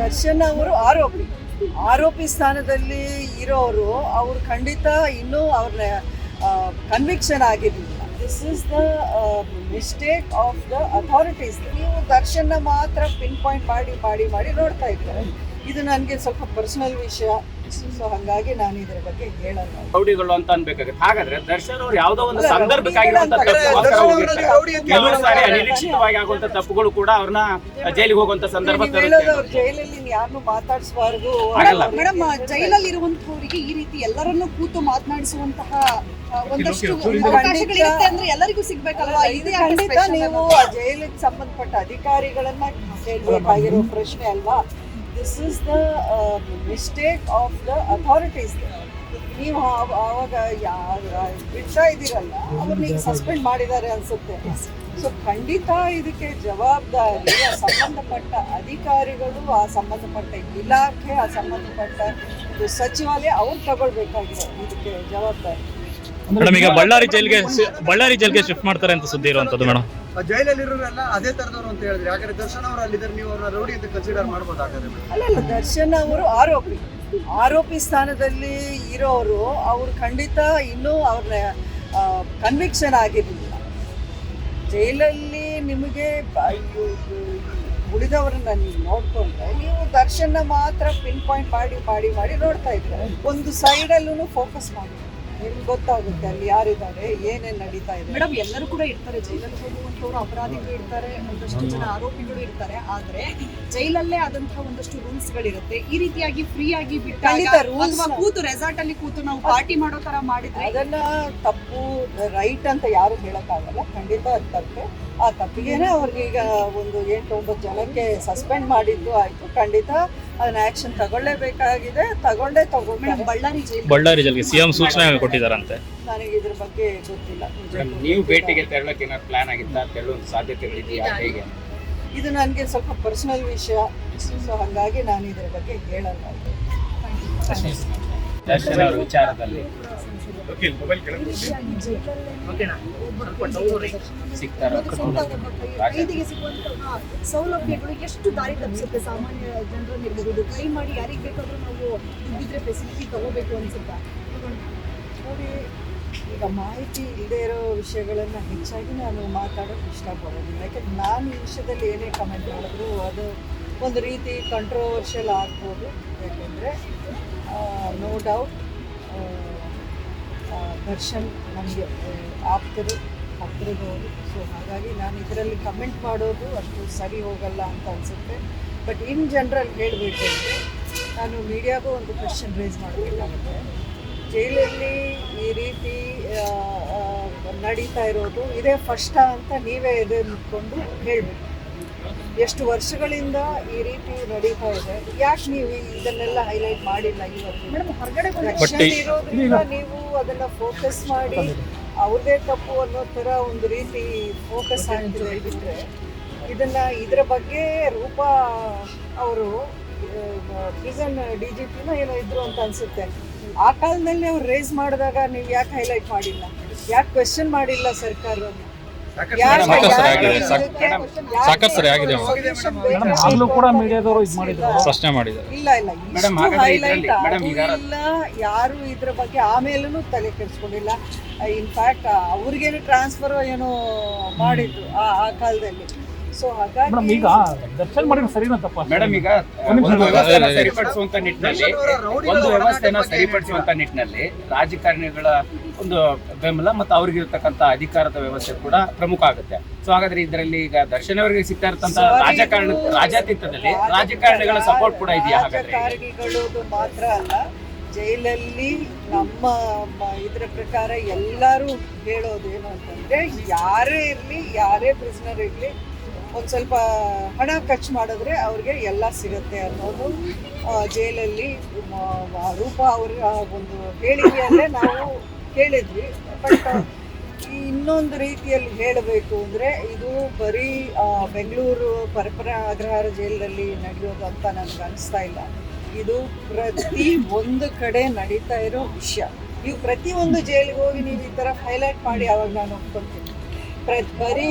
ದರ್ಶನ್ ಅವರು ಆರೋಪಿ. ಆರೋಪಿ ಸ್ಥಾನದಲ್ಲಿ ಇರೋರು ಅವರು ಖಂಡಿತ ಇನ್ನೂ ಅವ್ರನ್ನ ಕನ್ವಿಕ್ಷನ್ ಆಗಿರಲಿಲ್ಲ. This is the mistake of the authorities ನೀವು ದರ್ಶನ್ನ ಮಾತ್ರ ಪಿನ್ ಪಾಯಿಂಟ್ ಮಾಡಿ ಮಾಡಿ ಮಾಡಿ ನೋಡ್ತಾ ಇದ್ದಾರೆ? ಇದು ನನಗೆ ಸ್ವಲ್ಪ ಪರ್ಸನಲ್ ವಿಷಯ. ಸೊ ಹಾಗಾಗಿ ನಾನು ಇದರ ಬಗ್ಗೆ ಹೇಳಲ್ಲ. ರೌಡಿಗಳು ಅಂತ ಅನ್ಬೇಕಾಗುತ್ತೆ. ಹಾಗಾದ್ರೆ ದರ್ಶನ್ ಅವ್ರು ಯಾವ್ದೋ ಒಂದು ಸಂದರ್ಭಕ್ಕಾಗಿ ಸಂದರ್ಭಕ್ಕಾಗಿರುವಂತ ಕೆಲವು ಸಾರಿ ಅನಿರೀಕ್ಷಿತವಾಗಿ ಆಗುವಂತ ತಪ್ಪುಗಳು ಕೂಡ ಅವ್ರನ್ನ ಜೈಲಿಗೆ ಹೋಗುವಂತ ಸಂದರ್ಭ ಜೈಲಲ್ಲಿ ಯಾರನ್ನು ಮಾತಾಡಿಸಬಾರ್ದು. ಮೇಡಮ್ ಜೈಲಲ್ಲಿ ಇರುವಂತವರಿಗೆ ಈ ರೀತಿ ಎಲ್ಲರನ್ನೂ ಕೂತು ಮಾತನಾಡಿಸುವಂತಹ ಒಂದಷ್ಟು ಅವಕಾಶಗಳಿರುತ್ತೆ ಅಂದ್ರೆ ಎಲ್ಲರಿಗೂ ಸಿಗ್ಬೇಕಲ್ವಾ? ಇದು ಖಂಡಿತ ನೀವು ಆ ಜೈಲಿಗೆ ಸಂಬಂಧಪಟ್ಟ ಅಧಿಕಾರಿಗಳನ್ನ ಕೇಳಬೇಕಾಗಿರೋ ಪ್ರಶ್ನೆ ಅಲ್ವಾ? This is the mistake of the authorities ನೀವು ಆವಾಗ ಬಿಡ್ತಾ ಇದ್ದೀರಲ್ಲ ಅವ್ರನ್ನ ಈಗ ಸಸ್ಪೆಂಡ್ ಮಾಡಿದ್ದಾರೆ ಅನ್ಸುತ್ತೆ. ಸೊ ಖಂಡಿತ ಇದಕ್ಕೆ ಜವಾಬ್ದಾರಿ ಸಂಬಂಧಪಟ್ಟ ಅಧಿಕಾರಿಗಳು, ಆ ಸಂಬಂಧಪಟ್ಟ ಇಲಾಖೆ, ಆ ಸಂಬಂಧಪಟ್ಟ ಸಚಿವಾಲಯ, ಅವ್ರು ತಗೊಳ್ಬೇಕಾಗಿದೆ ಇದಕ್ಕೆ ಜವಾಬ್ದಾರಿ. ಮೇಡಮ್ ಈಗ ಬಳ್ಳಾರಿ ಜೈಲ್ಗೆ ಬಳ್ಳಾರಿ ಜೈಲ್ಗೆ ಶಿಫ್ಟ್ ಮಾಡ್ತಾರೆ ಅಂತ ಸುದ್ದಿ ಇರುವಂತದ್ದು ಮೇಡಮ್ ಜೈಲಲ್ಲಿ ಇರೋರೆಲ್ಲ ಅದೇ ತರದವರು ಅಂತ ಹೇಳಿದ್ರೆ, ಯಾಕಂದ್ರೆ ದರ್ಶನ್ ಅವರು ಅಲ್ಲಿದ್ದಾರೆ, ನೀವು ಅವ್ರನ್ನ ರೌಡಿ ಅಂತ ಕನ್ಸಿಡರ್ ಮಾಡ್ಬೋದಾಗ ಹಾಗಾದ್ರೆ ಅಲ್ಲಲ್ಲ ದರ್ಶನ್ ಅವರು ಆರೋಪಿ. ಆರೋಪಿ ಸ್ಥಾನದಲ್ಲಿ ಇರೋರು, ಅವರು ಖಂಡಿತ ಇನ್ನೂ ಅವ್ರನ್ನ ಕನ್ವಿಕ್ಷನ್ ಆಗಿರಲಿಲ್ಲ. ಜೈಲಲ್ಲಿ ನಿಮಗೆ ಉಳಿದವರನ್ನ ನೀವು ನೋಡ್ಕೊಂಡ್ರೆ, ನೀವು ದರ್ಶನ ಮಾತ್ರ ಪಿನ್ ಪಾಯಿಂಟ್ ಮಾಡಿ ಮಾಡಿ ಮಾಡಿ ನೋಡ್ತಾ ಇದ್ರೆ, ಒಂದು ಸೈಡಲ್ಲೂ ಫೋಕಸ್ ಮಾಡಿ. ನಿಮ್ಗೆ ಗೊತ್ತಾಗುತ್ತೆ ಅಲ್ಲಿ ಯಾರಿದ್ದಾರೆ ಏನೇನು ನಡೀತಾ ಇದೆ? ಮೇಡಮ್ ಎಲ್ಲರೂ ಕೂಡ ಇರ್ತಾರೆ. ಜೈಲಲ್ಲಿ ಹೋಗುವಂತವ್ರು ಅಪರಾಧಿಗಳು ಇರ್ತಾರೆ ಒಂದಷ್ಟು ಜನ ಆರೋಪಿಗಳು ಇರ್ತಾರೆ. ಆದ್ರೆ ಜೈಲಲ್ಲೇ ಆದಂತಹ ಒಂದಷ್ಟು ರೂಲ್ಸ್ ಗಳಿರುತ್ತೆ ಈ ರೀತಿಯಾಗಿ ಫ್ರೀ ಆಗಿ ಬಿಟ್ಟಾಗ rules ಕೂತು ರೆಸಾರ್ಟ್ ಅಲ್ಲಿ ಕೂತು ನಾವು ಪಾರ್ಟಿ ಮಾಡೋ ತರ ಮಾಡಿದ್ರೆ ಅದನ್ನ ತಪ್ಪು ರೈಟ್ ಅಂತ ಯಾರು ಹೇಳಕ್ಕಾಗಲ್ಲ. ಖಂಡಿತ ಅದು ತಪ್ಪೆ. ಆ ತಪ್ಪಿಗೆನೆ ಅವ್ರಿಗೆ ಈಗ ಒಂದು ಎಂಟು ಒಂಬತ್ತು ಜನಕ್ಕೆ ಸಸ್ಪೆಂಡ್ ಮಾಡಿದ್ದು ಆಯ್ತು. ಖಂಡಿತ ಅದನ್ನ ಆಕ್ಷನ್ ತಗೊಳ್ಳೇಬೇಕಾಗಿದೆ. ತಗೊಂಡೇ ತಗೊಂಡು ಬಳ್ಳಾರಿ ಜೈಲು ಬಳ್ಳಾರಿ ಜೈಲ್ಗೆ ಸಿಎಂ ಸೂಚನೆ ಕೊಟ್ಟಿದ್ದಾರಂತೆ. ನನಗೆ ಇದ್ರ ಬಗ್ಗೆ ಗೊತ್ತಿಲ್ಲ. ನೀವು. ಭೇಟಿಗೆ ತೆರಳಕ್ಕೆ ಏನಾದ್ರು ಪ್ಲಾನ್ ಆಗಿತ್ತಾ? ತೆರಳುವ ಸಾಧ್ಯತೆಗಳಿದೆಯಾ? ಹೇಗೆ? ಇದು ನನಗೆ ಸ್ವಲ್ಪ ಪರ್ಸನಲ್ ವಿಷಯ. ಸೊ ಹಾಗಾಗಿ ನಾನು ಇದ್ರ ಬಗ್ಗೆ ಹೇಳಲ್ಲ. ಸಿಗ್ತಾರ ಕೈದಿಗೆ ಸಿಗುವಂತಹ ಸೌಲಭ್ಯಗಳು ಎಷ್ಟು ದಾರಿ ತಪ್ಪಿಸುತ್ತೆ ಸಾಮಾನ್ಯ ಜನರಲ್ಲಿರ್ಬೋದು. ಕೈ ಮಾಡಿ ಯಾರಿಗೆ ಬೇಕಾದ್ರೂ ನಾವು ಇದ್ದಿದ್ರೆ ಫೆಸಿಲಿಟಿ ತಗೋಬೇಕು ಅನ್ಸುತ್ತಾ? ನೋಡಿ ಈಗ ಮಾಹಿತಿ ಇಲ್ಲದೆ ಇರೋ ವಿಷಯಗಳನ್ನು ಹೆಚ್ಚಾಗಿ ನಾನು ಮಾತಾಡೋಕೆ ಇಷ್ಟಪಡೋದಿಲ್ಲ. ಯಾಕಂದ್ರೆ ನಾನು ಈ ವಿಷಯದಲ್ಲಿ ಏನೇ ಕಮೆಂಟ್ ಮಾಡಿದ್ರು ಅದು ಒಂದು ರೀತಿ ಕಂಟ್ರೋವರ್ಷಿಯಲ್ ಆಗ್ಬೋದು. ಯಾಕೆಂದರೆ ನೋ ಡೌಟ್ ದರ್ಶನ್ ನನಗೆ ಆಪ್ತರು ಹತ್ತಿರದವರು ಸೊ ಹಾಗಾಗಿ ನಾನು ಇದರಲ್ಲಿ ಕಮೆಂಟ್ ಮಾಡೋದು ಅಷ್ಟು ಸರಿ ಹೋಗಲ್ಲ ಅಂತ ಅನಿಸುತ್ತೆ. ಬಟ್ ಇನ್ ಜನರಲ್ ಹೇಳಬೇಕು ಅಂದರೆ, ನಾನು ಮೀಡಿಯಾಗೂ ಒಂದು ಕ್ವೆಶನ್ ರೇಸ್ ಮಾಡಬೇಕಾಗುತ್ತೆ. ಜೈಲಲ್ಲಿ ಈ ರೀತಿ ನಡೀತಾ ಇರೋದು, ಇದೇ ಫಸ್ಟ ಅಂತ ನೀವೇ ಎದೆ ಮುಟ್ಕೊಂಡು ಹೇಳಬೇಕು. ಎಷ್ಟು ವರ್ಷಗಳಿಂದ ಈ ರೀತಿ ನಡೀತಾ ಇದೆ? ಯಾಕೆ ನೀವು ಇದನ್ನೆಲ್ಲ ಹೈಲೈಟ್ ಮಾಡಿಲ್ಲ ಇವತ್ತು? ಇರೋದ್ರಿಂದ ನೀವು ಅದನ್ನ ಫೋಕಸ್ ಮಾಡಿ ಅವ್ರದೇ ತಪ್ಪು ಅನ್ನೋ ತರ ಒಂದು ರೀತಿ ಫೋಕಸ್ ಆಗ್ತಿದೆ ಬಿಟ್ರೆ ಇದನ್ನ ಇದರ ಬಗ್ಗೆ ರೂಪ ಅವರು ಪ್ರಿಸನ್ ಡಿ ಜಿ ಪಿನ ಏನೋ ಇದ್ರು ಅಂತ ಅನ್ಸುತ್ತೆ. ಆ ಕಾಲದಲ್ಲಿ ಅವ್ರು ರೇಸ್ ಮಾಡಿದಾಗ ನೀವು ಯಾಕೆ ಹೈಲೈಟ್ ಮಾಡಿಲ್ಲ? ಯಾಕೆ ಕ್ವೆಶನ್ ಮಾಡಿಲ್ಲ ಸರ್ಕಾರವನ್ನು ಯಾಕೆ- ಸಾಕಷ್ಟು ಸರಿ ಆಗಿದೆ. ಆಗ್ಲೂ ಕೂಡ ಮೀಡಿಯಾದವರು ಇದು ಮಾಡಿದ್ರು. ಪ್ರಶ್ನೆ ಮಾಡಿದ್ದಾರೆ. ಇಲ್ಲ ಇಲ್ಲ ಮೇಡಮ್, ಇಷ್ಟು ಈಗ- ಇಲ್ಲ ಯಾರು ಇದ್ರ ಬಗ್ಗೆ ಆಮೇಲೂ ತಲೆ ಕೆಡಿಸ್ಕೊಂಡಿಲ್ಲ. ಇನ್ಫ್ಯಾಕ್ಟ್ ಅವ್ರಿಗೇನು ಟ್ರಾನ್ಸ್ಫರ್ ಏನೋ ಮಾಡಿದ್ರು ಆ ಆ ಕಾಲದಲ್ಲಿ. ಸೊ ಮೇಡಮ್ ಹಾಗಾಗಿ ಈಗ ದರ್ಶನ್ ಮಾಡಿದ್ರೆ ಸರಿನಾ ತಪ್ಪ ಮೇಡಮ್ ಈಗ ಒಂದ್ ವ್ಯವಸ್ಥೆನ. ಸರಿಪಡಿಸುವಂತ ನಿಟ್ಟಿನಲ್ಲಿ ಒಂದು ವ್ಯವಸ್ಥೆನ ಸರಿಪಡಿಸುವಂತ ನಿಟ್ಟಿನಲ್ಲಿ ರಾಜಕಾರಣಿಗಳ ಒಂದು ಬೆಂಬಲ ಮತ್ತು ಅವ್ರಿಗಿರ್ತಕ್ಕಂಥ ಅಧಿಕಾರದ ವ್ಯವಸ್ಥೆ ಕೂಡ ಪ್ರಮುಖ ಆಗುತ್ತೆ. ಸೊ ಹಾಗಾದ್ರೆ ಇದರಲ್ಲಿ ಈಗ ದರ್ಶನ್ ಅವರಿಗೆ ಸಿಗ್ತಾ ಇರ್ತಂತ ರಾಜಕಾರಣ ರಾಜಾತೀತದಲ್ಲಿ ರಾಜಕಾರಣಿಗಳ ಸಪೋರ್ಟ್ ಕೂಡ ಇದೆಯಾ ಹಾಗಾದ್ರೆ? ಮಾತ್ರ ಅಲ್ಲ ಜೈಲಲ್ಲಿ ನಮ್ಮ ಇದರ ಪ್ರಕಾರ ಎಲ್ಲರೂ ಹೇಳೋದೇನು ಏನು ಅಂತಂದ್ರೆ ಯಾರೇ ಇರಲಿ ಯಾರೇ ಪ್ರಿಸ್ನರ್ ಇರಲಿ ಒಂದು ಸ್ವಲ್ಪ ಹಣ ಖರ್ಚು ಮಾಡಿದ್ರೆ ಅವ್ರಿಗೆ ಎಲ್ಲ ಸಿಗುತ್ತೆ ಅನ್ನೋದು ಜೈಲಲ್ಲಿ ರೂಪ ಅವ್ರ ಒಂದು ಹೇಳಿಕೆಯಲ್ಲೇ ನಾವು ಕೇಳಿದ್ವಿ ಬಟ್ ಇನ್ನೊಂದು ರೀತಿಯಲ್ಲಿ ಹೇಳಬೇಕು ಅಂದರೆ ಇದು ಬರೀ ಬೆಂಗಳೂರು ಪರಪರ ಅಗ್ರಹಾರ ಜೈಲಲ್ಲಿ ನಡೆಯೋದು ಅಂತ ನನಗೆ ಅನಿಸ್ತಾ ಇಲ್ಲ. ಇದು ಪ್ರತಿ ಒಂದು ಕಡೆ ನಡೀತಾ ಇರೋ ವಿಷಯ. ನೀವು ಪ್ರತಿ ಒಂದು ಜೈಲಿಗೆ ಹೋಗಿ ನೀವು ಈ ಥರ ಹೈಲೈಟ್ ಮಾಡಿ ಅವಾಗ ನಾನು ಒಪ್ಕೊಳ್ತೀನಿ ಪ್ರತಿ ಬರೀ